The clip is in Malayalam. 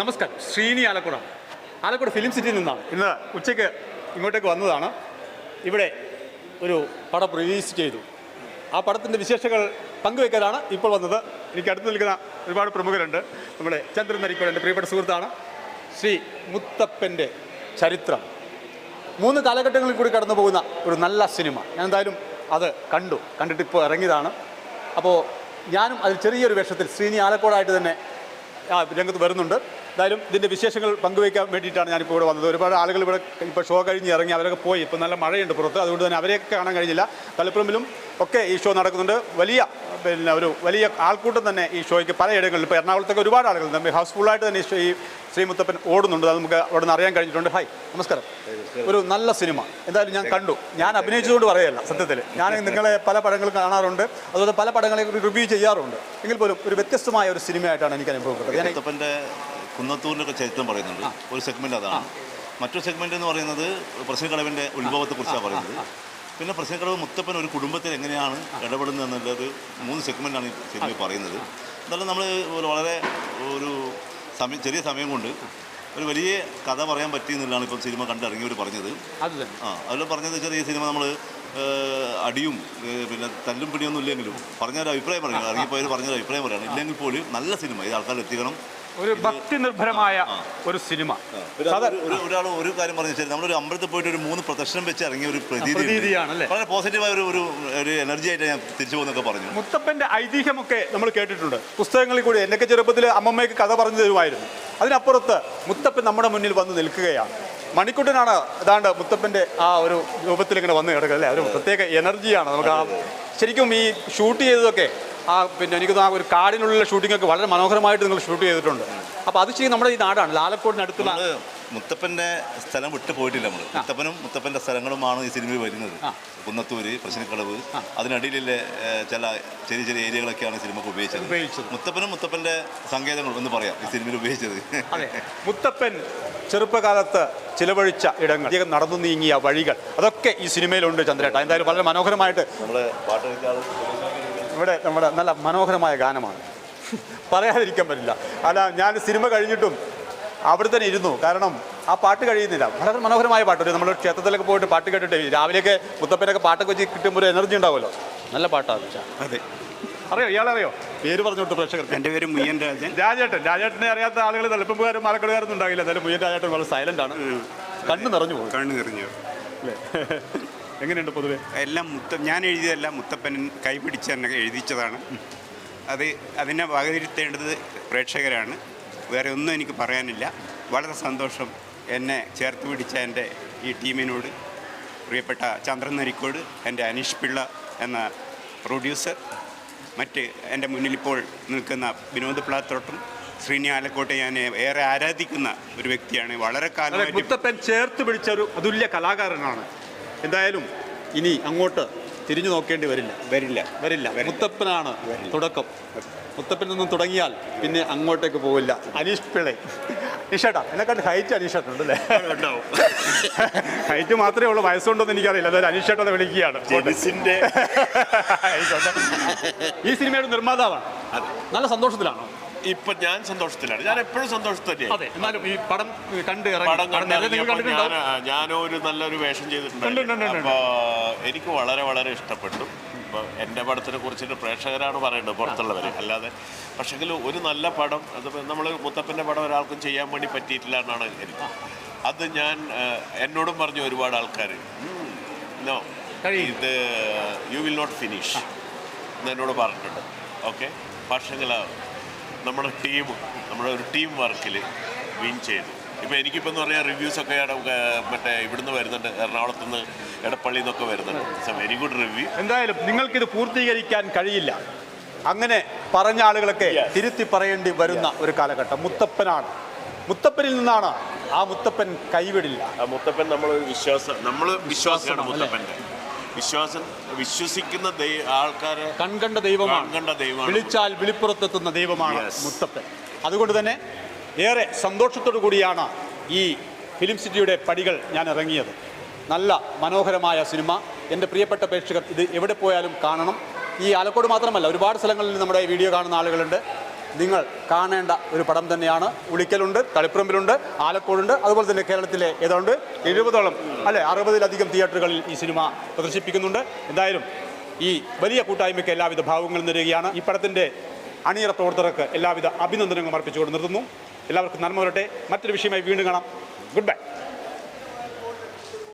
നമസ്കാരം. ശ്രീനി ആലക്കുട ആലക്കുട ഫിലിം സിറ്റിയിൽ നിന്നാണ്. ഇന്ന് ഉച്ചയ്ക്ക് ഇങ്ങോട്ടേക്ക് വന്നതാണ്. ഇവിടെ ഒരു പടം റിലീസ് ചെയ്തു. ആ പടത്തിന്റെ വിശേഷങ്ങൾ പങ്കുവെക്കാനാണ് ഇപ്പോൾ വന്നത്. എനിക്ക് അടുത്ത് നിൽക്കുന്ന ഒരുപാട് പ്രമുഖരുണ്ട്. നമ്മുടെ ചന്ദ്രൻ നരിക്കോട് എന്റെ പ്രിയപ്പെട്ട സുഹൃത്താണ്. ശ്രീ മുത്തപ്പന്റെ ചരിത്രം. മൂന്ന് കാലഘട്ടങ്ങളിൽ കൂടി കടന്നു പോകുന്ന ഒരു നല്ല സിനിമ. ഞാൻ എന്തായാലും അത് കണ്ടു. കണ്ടിട്ട് ഇപ്പോൾ ഇറങ്ങിയതാണ്. അപ്പോൾ ഞാനും അതിൽ ചെറിയൊരു വേഷത്തിൽ ശ്രീനി ആലക്കോടായിട്ട് തന്നെ രംഗത്ത് വരുന്നുണ്ട്. എന്തായാലും ഇതിന്റെ വിശേഷങ്ങൾ പങ്കുവയ്ക്കാൻ വേണ്ടിയിട്ടാണ് ഞാനിപ്പോൾ ഇവിടെ വന്നത്. ഒരുപാട് ആളുകൾ ഇവിടെ ഇപ്പോൾ ഷോ കഴിഞ്ഞ് ഇറങ്ങി അവരൊക്കെ പോയി. ഇപ്പോൾ നല്ല മഴയുണ്ട് പുറത്ത്. അതുകൊണ്ട് തന്നെ അവരെയൊക്കെ കാണാൻ കഴിഞ്ഞില്ല. തലപ്പുറമ്പിലും ഒക്കെ ഈ ഷോ നടക്കുന്നുണ്ട്. വലിയ പിന്നെ ഒരു വലിയ ആൾക്കൂട്ടം തന്നെ ഈ ഷോയ്ക്ക് പലയിടങ്ങളിൽ ഇപ്പോൾ എറണാകുളത്തൊക്കെ ഒരുപാട് ആളുകൾ ഹൗസ്ഫുള്ളായിട്ട് തന്നെ ഈ ഷോ ഈ ശ്രീമുത്തപ്പൻ ഓടുന്നുണ്ട്. അത് നമുക്ക് അവിടെ നിന്ന് അറിയാൻ കഴിഞ്ഞിട്ടുണ്ട്. ഹായ് നമസ്കാരം. ഒരു നല്ല സിനിമ. എന്തായാലും ഞാൻ കണ്ടു. ഞാൻ അഭിനയിച്ചതുകൊണ്ട് പറയല്ല സത്യത്തിൽ ഞാൻ നിങ്ങളെ പല പടങ്ങളും കാണാറുണ്ട്. അതുപോലെ പല പടങ്ങളെ റിവ്യൂ ചെയ്യാറുണ്ട്. എങ്കിൽ പോലും ഒരു വ്യത്യസ്തമായ ഒരു സിനിമയായിട്ടാണ് എനിക്ക് അനുഭവപ്പെട്ടത്. ഞാൻ ഒക്കെ ചരിത്രം പറയുന്നുണ്ട്. ഒരു സെഗ്മെന്റ് അതാണ്. മറ്റൊരു സെഗ്മെന്റ് എന്ന് പറയുന്നത് പ്രശ്നക്കടവിന്റെ ഉത്ഭവത്തെക്കുറിച്ചാണ് പറയുന്നത്. പിന്നെ പ്രശ്നക്കടവ് മുത്തപ്പൻ ഒരു കുടുംബത്തിൽ എങ്ങനെയാണ് ഇടപെടുന്നത് എന്നുള്ളത് മൂന്ന് സെഗ്മെന്റാണ് ഈ സിനിമയിൽ പറയുന്നത്. എന്നാലും നമ്മൾ വളരെ ഒരു സമയം ചെറിയ സമയം കൊണ്ട് ഒരു വലിയ കഥ പറയാൻ പറ്റിയെന്നുള്ളതാണ് ഇപ്പം സിനിമ കണ്ടിറങ്ങിയവർ പറഞ്ഞത്. അത് ആ അതിൽ പറഞ്ഞതെന്ന് വെച്ചാൽ ഈ സിനിമ നമ്മൾ അടിയും പിന്നെ തല്ലും പിടിയൊന്നും ഇല്ലെങ്കിലും പറഞ്ഞൊരു അഭിപ്രായം പറയുക ഇറങ്ങിപ്പോയവർ പറഞ്ഞൊരു അഭിപ്രായം പറയുകയാണ് ഇല്ലെങ്കിൽ പോലും നല്ല സിനിമ. ഇത് ആൾക്കാർ എത്തിക്കണം ഒരു ഭക്തി നിർഭരമായ ഒരു സിനിമ. ഒരു ഒരാൾ ഒരു കാര്യം പറഞ്ഞു വെച്ചാൽ നമ്മളൊരു അമ്പലത്തിൽ പോയിട്ട് ഒരു മൂന്ന് പ്രദർശനം വെച്ച് ഇറങ്ങിയ ഒരു പ്രതീതി പ്രതീതിയാണ് വളരെ പോസിറ്റീവായ ഒരു ഒരു ഒരു എനർജി ആയിട്ട് ഞാൻ തിരിച്ചു പോകുന്നൊക്കെ പറഞ്ഞു. മുത്തപ്പന്റെ ഐതിഹ്യമൊക്കെ നമ്മൾ കേട്ടിട്ടുണ്ട്. പുസ്തകങ്ങളിൽ കൂടി എന്നൊക്കെ ചെറുപ്പത്തിൽ അമ്മമ്മയ്ക്ക് കഥ പറഞ്ഞു തരുമായിരുന്നു. അതിനപ്പുറത്ത് മുത്തപ്പൻ നമ്മുടെ മുന്നിൽ വന്ന് നിൽക്കുകയാണ്. മണിക്കുട്ടനാണ് ഏതാണ്ട് മുത്തപ്പന്റെ ആ ഒരു രൂപത്തിൽ ഇങ്ങനെ വന്ന് കിടക്കുക അല്ലേ? ഒരു പ്രത്യേക എനർജിയാണ് നമുക്ക് ആ ശരിക്കും ഈ ഷൂട്ട് ചെയ്തതൊക്കെ ആ പിന്നെ എനിക്ക് ആ ഒരു കാടിനുള്ള ഷൂട്ടിംഗ് ഒക്കെ വളരെ മനോഹരമായിട്ട് നിങ്ങൾ ഷൂട്ട് ചെയ്തിട്ടുണ്ട്. അപ്പോൾ അത് ചെയ്യും നമ്മുടെ ഈ നാടാണ് ലാലക്കോടിനടുത്തുള്ള മുത്തപ്പന്റെ മുത്തപ്പന്റെ സ്ഥലം വിട്ടു പോയിട്ടില്ല നമ്മൾ മുത്തപ്പനും മുത്തപ്പന്റെ സ്ഥലങ്ങളുമാണ് ഈ സിനിമയിൽ വരുന്നത്. കുന്നത്തൂര് പ്രശ്നക്കളവ് അതിനടിയിലെ ചില ചെറിയ ചെറിയ ഏരിയകളൊക്കെയാണ് സിനിമക്ക് ഉപയോഗിച്ചത്. മുത്തപ്പനും മുത്തപ്പന്റെ സങ്കേതങ്ങളും എന്ന് പറയാം ഈ സിനിമയിൽ ഉപയോഗിച്ചത്. അതെ. മുത്തപ്പൻ ചെറുപ്പകാലത്ത് ചിലവഴിച്ച ഇടങ്ങൾ. അദ്ദേഹം നടന്നു നീങ്ങിയ വഴികൾ. അതൊക്കെ ഈ സിനിമയിലുണ്ട് ചന്ദ്രേട്ട. എന്തായാലും വളരെ മനോഹരമായിട്ട് നമ്മുടെ പാട്ട് ഇവിടെ നമ്മുടെ നല്ല മനോഹരമായ ഗാനമാണ്. പറയാതിരിക്കാൻ പറ്റില്ല. അല്ല ഞാൻ സിനിമ കഴിഞ്ഞിട്ടും അവിടെ തന്നെ ഇരുന്നു. കാരണം ആ പാട്ട് കഴിയുന്നില്ല. വളരെ മനോഹരമായ പാട്ട് നമ്മൾ ക്ഷേത്രത്തിലൊക്കെ പോയിട്ട് പാട്ട് കേട്ടിട്ട് രാവിലെയൊക്കെ മുത്തപ്പനൊക്കെ പാട്ടൊക്കെ വെച്ച് കിട്ടുമ്പോൾ ഒരു എനർജി ഉണ്ടാവുമല്ലോ. നല്ല പാട്ടാണ് അതെ. അറിയോ? ഇയാളറിയോ? പേര് പറഞ്ഞോട്ട് പ്രേക്ഷകർക്ക്. എന്റെ പേര് മുയ്യൻ രാജൻ. രാജേട്ടൻ. രാജേട്ടനെ അറിയാത്ത ആളുകൾ തലപ്പുകാരും മലക്കടുകാരൊന്നും ഉണ്ടാകില്ല. എന്തായാലും മുയ്യൻ രാജേട്ടൻ വളരെ സൈലന്റ് ആണ്. കണ്ണു നിറഞ്ഞു പോകും. കണ്ണു നിറഞ്ഞു അല്ലേ? എങ്ങനെയുണ്ട് പൊതുവെ? എല്ലാം മുത്ത ഞാൻ എഴുതിയതെല്ലാം മുത്തപ്പൻ കൈപിടിച്ച് തന്നെ എഴുതിച്ചതാണ്. അത് അതിനെ വകതിരുത്തേണ്ടത് പ്രേക്ഷകരാണ്. വേറെ ഒന്നും എനിക്ക് പറയാനില്ല. വളരെ സന്തോഷം എന്നെ ചേർത്ത് പിടിച്ച എന്റെ ഈ ടീമിനോട് പ്രിയപ്പെട്ട ചന്ദ്രൻ നരിക്കോട് എന്റെ അനീഷ് പിള്ള എന്ന പ്രൊഡ്യൂസർ മറ്റ് എന്റെ മുന്നിലിപ്പോൾ നിൽക്കുന്ന വിനോദ് പ്ലാത്തോട്ടും ശ്രീനി ആലക്കോട്ടെ ഞാൻ ഏറെ ആരാധിക്കുന്ന ഒരു വ്യക്തിയാണ്. വളരെ കാലം മുത്തപ്പൻ ചേർത്ത് പിടിച്ച ഒരു അതുല്യ കലാകാരനാണ്. എന്തായാലും ഇനി അങ്ങോട്ട് തിരിഞ്ഞു നോക്കേണ്ടി വരില്ല. വരില്ല. വരില്ല. മുത്തപ്പനാണ് തുടക്കം. മുത്തപ്പനിൽ നിന്നും തുടങ്ങിയാൽ പിന്നെ അങ്ങോട്ടേക്ക് പോവില്ല. അനീഷ് പിള്ളை. അനീഷേട്ടാ എന്നെക്കാട്ട് ഹൈറ്റ് അനീഷേട്ടുണ്ട് അല്ലേ ഉണ്ടാവും. ഹൈറ്റ് മാത്രമേ ഉള്ളൂ. വയസ്സുണ്ടോന്ന് എനിക്കറിയില്ല. അതായത് അനീഷേട്ടനെ വിളിക്കുകയാണ്. ഈ സിനിമയുടെ നിർമ്മാതാവാണ്. നല്ല സന്തോഷത്തിലാണോ? ഇപ്പൊ ഞാൻ സന്തോഷത്തിലാണ്. ഞാൻ എപ്പോഴും സന്തോഷത്തിൽ തന്നെയാണ് അതെ എന്നാലും ഈ പടം കണ്ട് പടം ഞാനൊരു നല്ലൊരു വേഷം ചെയ്തിട്ടുണ്ട്. എനിക്ക് വളരെ വളരെ ഇഷ്ടപ്പെട്ടു. എന്റെ എന്റെ പടത്തിനെ കുറിച്ചിട്ട് പ്രേക്ഷകരാണ് പറയേണ്ടത് പുറത്തുള്ളവർ അല്ലാതെ പക്ഷെങ്കിൽ ഒരു നല്ല പടം അത് നമ്മൾ മുത്തപ്പന്റെ പടം ഒരാൾക്കും ചെയ്യാൻ വേണ്ടി പറ്റിയിട്ടില്ല എന്നാണ് എനിക്ക്. അത് ഞാൻ എന്നോടും പറഞ്ഞു ഒരുപാട് ആൾക്കാർ നോ. ഇത് യു വിൽ നോട്ട് ഫിനിഷ്. എന്ന് എന്നോട് പറഞ്ഞിട്ടുണ്ട്. ഓക്കെ? പക്ഷെങ്കിൽ നമ്മുടെ ടീം നമ്മുടെ ഒരു ടീം വർക്കിൽ വിൻ ചെയ്തു. ഇപ്പോൾ എനിക്കിപ്പോൾ എന്ന് പറഞ്ഞാൽ റിവ്യൂസ് ഒക്കെ ഇട- ഏർ മറ്റേ ഇവിടുന്ന് വരുന്നുണ്ട്. എറണാകുളത്ത് നിന്ന് എടപ്പള്ളി നിന്നൊക്കെ വരുന്നുണ്ട്. It's a very good review എന്തായാലും നിങ്ങൾക്കിത് പൂർത്തീകരിക്കാൻ കഴിയില്ല. അങ്ങനെ പറഞ്ഞ ആളുകളൊക്കെ തിരുത്തി പറയേണ്ടി വരുന്ന ഒരു കാലഘട്ടം. മുത്തപ്പനാണ്. മുത്തപ്പനിൽ നിന്നാണ് ആ മുത്തപ്പൻ കൈവിടില്ല. ആ മുത്തപ്പൻ നമ്മൾ വിശ്വാസം നമ്മൾ വിശ്വാസമാണ് വിശ്വാസം, മുത്തപ്പന്റെ. വിശ്വാസം വിശ്വസിക്കുന്ന ആൾക്കാരെ കൺകണ്ട ദൈവമാണ്. കൺകണ്ട ദൈവമാണ്. വിളിച്ചാൽ വിളിപ്പുറത്തെത്തുന്ന ദൈവമാണ് Yes. മുത്തപ്പൻ. അതുകൊണ്ട് തന്നെ ഏറെ സന്തോഷത്തോടു കൂടിയാണ് ഈ ഫിലിം സിറ്റിയുടെ പടികൾ ഞാൻ ഇറങ്ങിയത്. നല്ല മനോഹരമായ സിനിമ. എന്റെ പ്രിയപ്പെട്ട പ്രേക്ഷകർ ഇത് എവിടെ പോയാലും കാണണം. ഈ ആലക്കോട് മാത്രമല്ല ഒരുപാട് സ്ഥലങ്ങളിൽ നമ്മുടെ വീഡിയോ കാണുന്ന ആളുകളുണ്ട്. നിങ്ങൾ കാണേണ്ട ഒരു പടം തന്നെയാണ്. ഉളിക്കലുണ്ട് തളിപ്പറമ്പിലുണ്ട് ആലക്കോടുണ്ട് അതുപോലെ തന്നെ കേരളത്തിലെ ഏതാണ്ട് എഴുപതോളം അല്ലെ അറുപതിലധികം തിയേറ്ററുകളിൽ ഈ സിനിമ പ്രദർശിപ്പിക്കുന്നുണ്ട്. എന്തായാലും ഈ വലിയ കൂട്ടായ്മയ്ക്ക് എല്ലാവിധ ഭാവങ്ങളും നേരുകയാണ്. ഈ പടത്തിന്റെ അണിയറ പ്രവർത്തകർക്ക് എല്ലാവിധ അഭിനന്ദനങ്ങളും അർപ്പിച്ചുകൊണ്ട് നിർത്തുന്നു. എല്ലാവർക്കും നന്മ വരട്ടെ. മറ്റൊരു വിഷയമായി വീണ്ടും കാണാം. Good bye